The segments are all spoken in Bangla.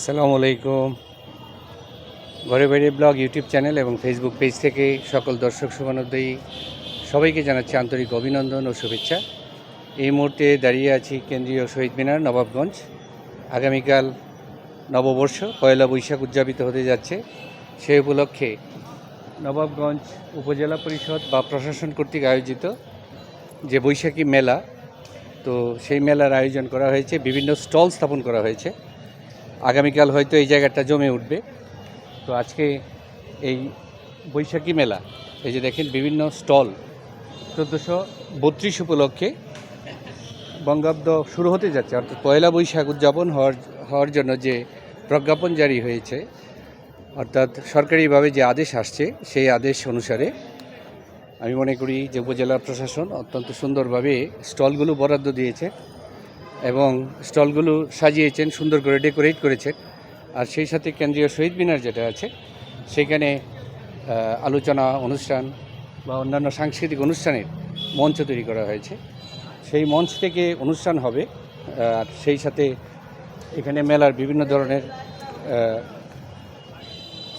আসসালামু আলাইকুম। ঘরে বাইরে ব্লগ, ইউটিউব চ্যানেল এবং ফেসবুক পেজ থেকে সকল দর্শক শুভানুদ্দয়ী সবাইকে জানাচ্ছি আন্তরিক অভিনন্দন ও শুভেচ্ছা। এই মুহূর্তে দাঁড়িয়ে আছি কেন্দ্রীয় শহীদ মিনার নবাবগঞ্জ। আগামীকাল নববর্ষ, পয়লা বৈশাখ উদযাপিত হতে যাচ্ছে। সেই উপলক্ষে নবাবগঞ্জ উপজেলা পরিষদ বা প্রশাসন কর্তৃক আয়োজিত যে বৈশাখী মেলা, তো সেই মেলার আয়োজন করা হয়েছে। বিভিন্ন স্টল স্থাপন করা হয়েছে। আগামীকাল হয়তো এই জায়গাটা জমে উঠবে। তো আজকে এই বৈশাখী মেলা, এই যে দেখেন বিভিন্ন স্টল, চোদ্দোশো বত্রিশ উপলক্ষে বঙ্গাব্দ শুরু হতে যাচ্ছে। অর্থাৎ পয়লা বৈশাখ উদযাপন হওয়ার হওয়ার জন্য যে প্রজ্ঞাপন জারি হয়েছে, অর্থাৎ সরকারিভাবে যে আদেশ আসছে, সেই আদেশ অনুসারে আমি মনে করি যে উপজেলা প্রশাসন অত্যন্ত সুন্দরভাবে স্টলগুলো বরাদ্দ দিয়েছে। এবং স্টলগুলো সাজিয়েছেন, সুন্দর করে ডেকোরেট করেছেন। আর সেই সাথে কেন্দ্রীয় শহীদ মিনার যেটা আছে, সেখানে আলোচনা অনুষ্ঠান বা অন্যান্য সাংস্কৃতিক অনুষ্ঠানের মঞ্চ তৈরি করা হয়েছে। সেই মঞ্চ থেকে অনুষ্ঠান হবে, আর সেই সাথে এখানে মেলার বিভিন্ন ধরনের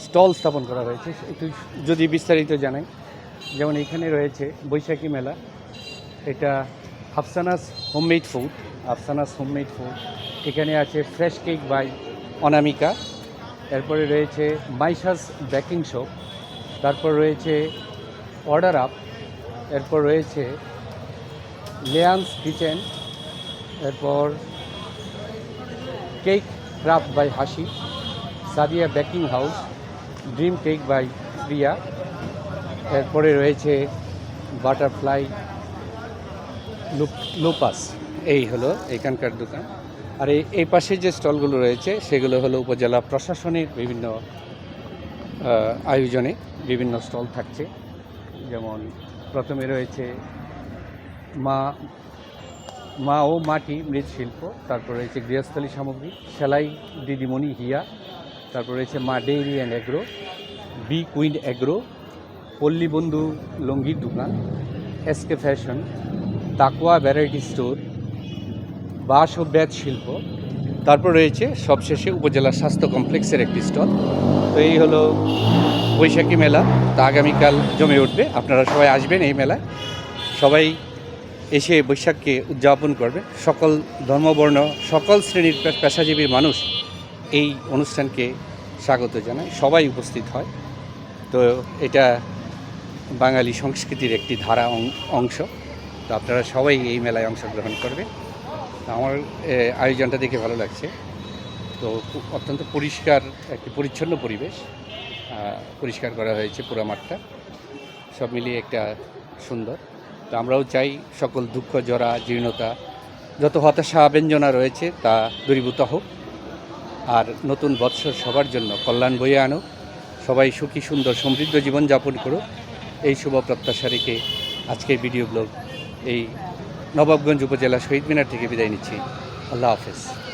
স্টল স্থাপন করা হয়েছে। একটু যদি বিস্তারিত জানাই, যেমন এখানে রয়েছে বৈশাখী মেলা। এটা Afsana's homemade food. Afsana's homemade food এখানে আছে ফ্রেশ কেক বাই অনামিকা। এরপরে রয়েছে মাইশাস বেকিং শপ তারপর রয়েছে অর্ডার আপ। এরপর রয়েছে লেয়ান্স কিচেন। এরপর cake craft by Hasi. Sadia baking house. Dream cake by Priya. এরপরে রয়েছে বাটারফ্লাই লোপাস। এই হলো এখানকার দোকান। আর এই এই পাশে যে স্টলগুলো রয়েছে, সেগুলো হলো উপজেলা প্রশাসনের বিভিন্ন আয়োজনে বিভিন্ন স্টল থাকছে। যেমন প্রথমে রয়েছে মা মা ও মাটি মৃৎশিল্প, তারপর রয়েছে গৃহস্থলী সামগ্রী, সেলাই দিদিমণি হিয়া, তারপর রয়েছে Ma dairy and agro bee queen agro Pallibandhu লঙ্গির দোকান এসকে ফ্যাশন, তাকুয়া ভ্যারাইটি স্টোর বাঁশ ও বেত শিল্প। তারপর রয়েছে সবশেষে উপজেলা স্বাস্থ্য কমপ্লেক্সের একটি স্টল। তো এই হলো বৈশাখী মেলা। তা আগামীকাল জমে উঠবে। আপনারা সবাই আসবেন এই মেলায়। সবাই এসে বৈশাখকে উদযাপন করবে। সকল ধর্মবর্ণ, সকল শ্রেণির পেশাজীবীর মানুষ এই অনুষ্ঠানকে স্বাগত জানায়। সবাই উপস্থিত হয়। তো এটা বাঙালি সংস্কৃতির একটি ধারা অংশ। তো আপনারা সবাই এই মেলায় অংশগ্রহণ করবে তো আমার আয়োজনটা দেখে ভালো লাগছে। তো অত্যন্ত পরিষ্কার, একটি পরিচ্ছন্ন পরিবেশ পরিষ্কার করা হয়েছে পুরো মাঠটা। সব মিলিয়ে একটা সুন্দর। তো আমরাও চাই সকল দুঃখ, জরা, জীর্ণতা, যত হতাশা ব্যঞ্জনা রয়েছে তা দূরীভূত হোক। আর নতুন বৎসর সবার জন্য কল্যাণ বয়ে আনুক। সবাই সুখী, সুন্দর, সমৃদ্ধ জীবনযাপন করুক। এই শুভ প্রত্যাশা রেখে আজকের ভিডিও ব্লগ এই নবাবগঞ্জ উপজেলা শহীদ মিনার থেকে বিদায় নিচ্ছি। আল্লাহ হাফেজ।